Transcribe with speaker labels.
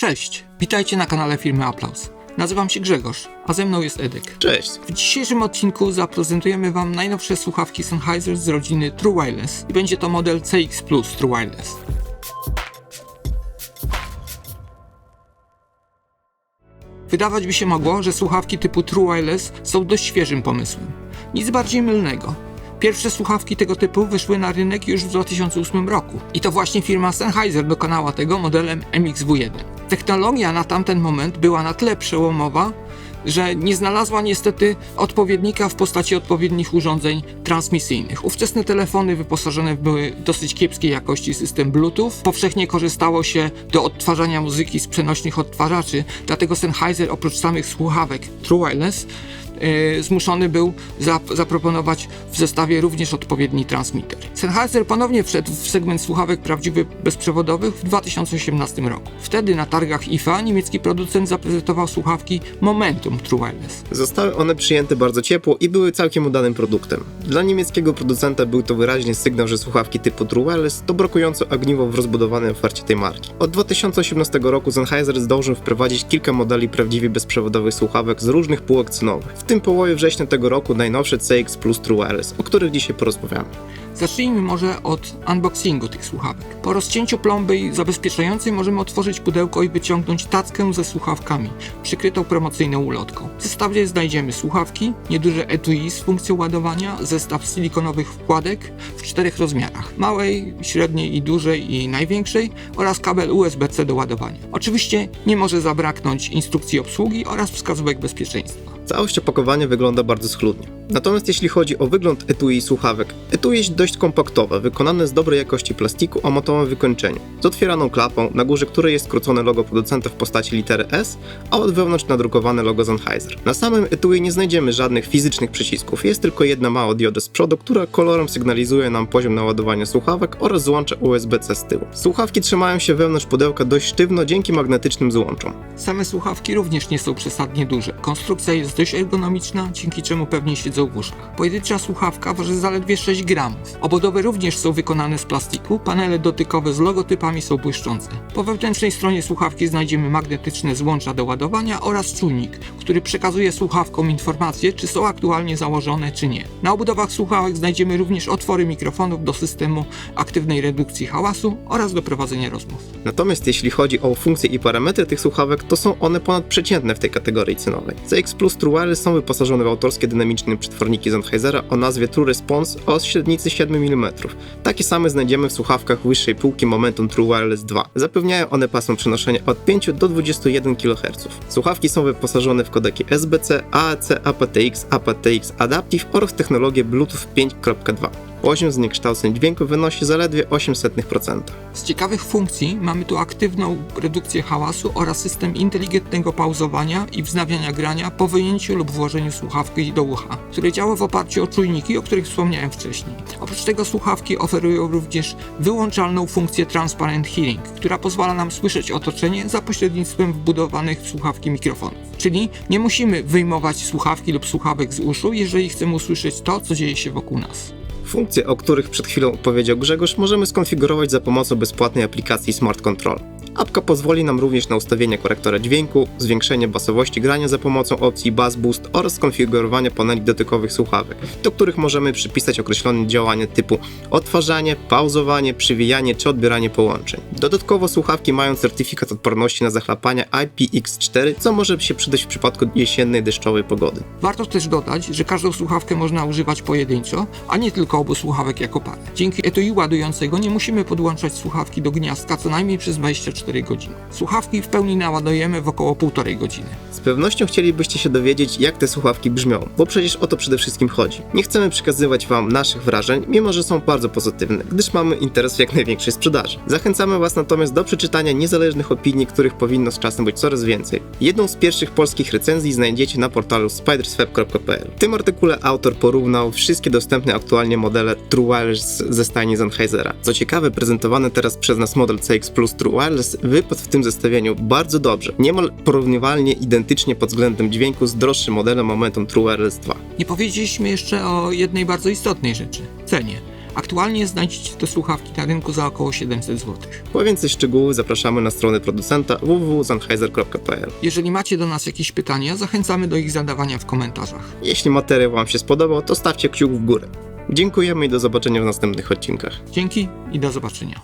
Speaker 1: Cześć, witajcie na kanale firmy Applaus. Nazywam się Grzegorz, a ze mną jest Edek.
Speaker 2: Cześć.
Speaker 1: W dzisiejszym odcinku zaprezentujemy Wam najnowsze słuchawki Sennheiser z rodziny True Wireless i będzie to model CX Plus True Wireless. Wydawać by się mogło, że słuchawki typu True Wireless są dość świeżym pomysłem. Nic bardziej mylnego. Pierwsze słuchawki tego typu wyszły na rynek już w 2008 roku. I to właśnie firma Sennheiser dokonała tego modelem MXW1. Technologia na tamten moment była na tyle przełomowa, że nie znalazła niestety odpowiednika w postaci odpowiednich urządzeń transmisyjnych. Ówczesne telefony wyposażone były w dosyć kiepskiej jakości system Bluetooth. Powszechnie korzystało się do odtwarzania muzyki z przenośnych odtwarzaczy, dlatego Sennheiser oprócz samych słuchawek True Wireless zmuszony był zap- zaproponować w zestawie również odpowiedni transmitter. Sennheiser ponownie wszedł w segment słuchawek prawdziwych bezprzewodowych w 2018 roku. Wtedy na targach IFA niemiecki producent zaprezentował słuchawki Momentum True Wireless.
Speaker 2: Zostały one przyjęte bardzo ciepło i były całkiem udanym produktem. Dla niemieckiego producenta był to wyraźnie sygnał, że słuchawki typu True Wireless to brakujące ogniwo w rozbudowanej ofercie tej marki. Od 2018 roku Sennheiser zdążył wprowadzić kilka modeli prawdziwie bezprzewodowych słuchawek z różnych półek cenowych. Tym połowie września tego roku najnowsze CX Plus True Wireless, o których dzisiaj porozmawiamy.
Speaker 1: Zacznijmy może od unboxingu tych słuchawek. Po rozcięciu plomby zabezpieczającej możemy otworzyć pudełko i wyciągnąć tackę ze słuchawkami, przykrytą promocyjną ulotką. W zestawie znajdziemy słuchawki, nieduże etui z funkcją ładowania, zestaw silikonowych wkładek w czterech rozmiarach: małej, średniej i dużej i największej oraz kabel USB-C do ładowania. Oczywiście nie może zabraknąć instrukcji obsługi oraz wskazówek bezpieczeństwa.
Speaker 2: Całość opakowania wygląda bardzo schludnie. Natomiast jeśli chodzi o wygląd etui i słuchawek, etui jest dość kompaktowe, wykonane z dobrej jakości plastiku o matowym wykończeniu, z otwieraną klapą, na górze której jest skrócone logo producenta w postaci litery S, a od wewnątrz nadrukowane logo Sennheiser. Na samym etui nie znajdziemy żadnych fizycznych przycisków, jest tylko jedna mała dioda z przodu, która kolorem sygnalizuje nam poziom naładowania słuchawek oraz złącze USB-C z tyłu. Słuchawki trzymają się wewnątrz pudełka dość sztywno dzięki magnetycznym złączom.
Speaker 1: Same słuchawki również nie są przesadnie duże. Konstrukcja jest dość ergonomiczna, dzięki czemu pewnie siedzą uszach. Pojedyncza słuchawka waży zaledwie 6 gramów. Obudowy również są wykonane z plastiku, panele dotykowe z logotypami są błyszczące. Po wewnętrznej stronie słuchawki znajdziemy magnetyczne złącza do ładowania oraz czujnik, który przekazuje słuchawkom informacje, czy są aktualnie założone, czy nie. Na obudowach słuchawek znajdziemy również otwory mikrofonów do systemu aktywnej redukcji hałasu oraz do prowadzenia rozmów.
Speaker 2: Natomiast jeśli chodzi o funkcje i parametry tych słuchawek, to są one ponadprzeciętne w tej kategorii cenowej. CX Plus Wireless są wyposażone w autorskie dynamiczne przetworniki Sennheisera o nazwie True Response o średnicy 7 mm. Takie same znajdziemy w słuchawkach wyższej półki Momentum True Wireless 2. Zapewniają one pasmo przenoszenia od 5 do 21 kHz. Słuchawki są wyposażone w kodeki SBC, AAC, aptX, aptX Adaptive oraz technologię Bluetooth 5.2. Poziom zniekształceń dźwięku wynosi zaledwie 0,08%.
Speaker 1: Z ciekawych funkcji mamy tu aktywną redukcję hałasu oraz system inteligentnego pauzowania i wznawiania grania po wyjęciu lub włożeniu słuchawki do ucha, które działa w oparciu o czujniki, o których wspomniałem wcześniej. Oprócz tego słuchawki oferują również wyłączalną funkcję Transparent Hearing, która pozwala nam słyszeć otoczenie za pośrednictwem wbudowanych w słuchawki mikrofonów. Czyli nie musimy wyjmować słuchawki lub słuchawek z uszu, jeżeli chcemy usłyszeć to, co dzieje się wokół nas.
Speaker 2: Funkcje, o których przed chwilą powiedział Grzegorz, możemy skonfigurować za pomocą bezpłatnej aplikacji Smart Control. Apka pozwoli nam również na ustawienie korektora dźwięku, zwiększenie basowości grania za pomocą opcji Bass Boost oraz skonfigurowanie paneli dotykowych słuchawek, do których możemy przypisać określone działania typu odtwarzanie, pauzowanie, przywijanie czy odbieranie połączeń. Dodatkowo słuchawki mają certyfikat odporności na zachlapania IPX4, co może się przydać w przypadku jesiennej deszczowej pogody.
Speaker 1: Warto też dodać, że każdą słuchawkę można używać pojedynczo, a nie tylko obu słuchawek jako parę. Dzięki etui ładującego nie musimy podłączać słuchawki do gniazdka co najmniej przez 24 godziny. Słuchawki w pełni naładujemy w około 1,5 godziny.
Speaker 2: Z pewnością chcielibyście się dowiedzieć, jak te słuchawki brzmią, bo przecież o to przede wszystkim chodzi. Nie chcemy przekazywać Wam naszych wrażeń, mimo że są bardzo pozytywne, gdyż mamy interes w jak największej sprzedaży. Zachęcamy Was natomiast do przeczytania niezależnych opinii, których powinno z czasem być coraz więcej. Jedną z pierwszych polskich recenzji znajdziecie na portalu spidersweb.pl. W tym artykule autor porównał wszystkie dostępne aktualnie modele modele True Wireless ze stajni Sennheisera. Co ciekawe, prezentowany teraz przez nas model CX Plus True Wireless wypadł w tym zestawieniu bardzo dobrze, niemal porównywalnie identycznie pod względem dźwięku z droższym modelem Momentum True Wireless 2.
Speaker 1: Nie powiedzieliśmy jeszcze o jednej bardzo istotnej rzeczy cenie. Aktualnie znajdziecie te słuchawki na rynku za około 700 zł.
Speaker 2: Po więcej szczegółów zapraszamy na stronę producenta www.sennheiser.pl
Speaker 1: Jeżeli macie do nas jakieś pytania, zachęcamy do ich zadawania w komentarzach.
Speaker 2: Jeśli materiał Wam się spodobał, to stawcie kciuk w górę. Dziękujemy i do zobaczenia w następnych odcinkach.
Speaker 1: Dzięki i do zobaczenia.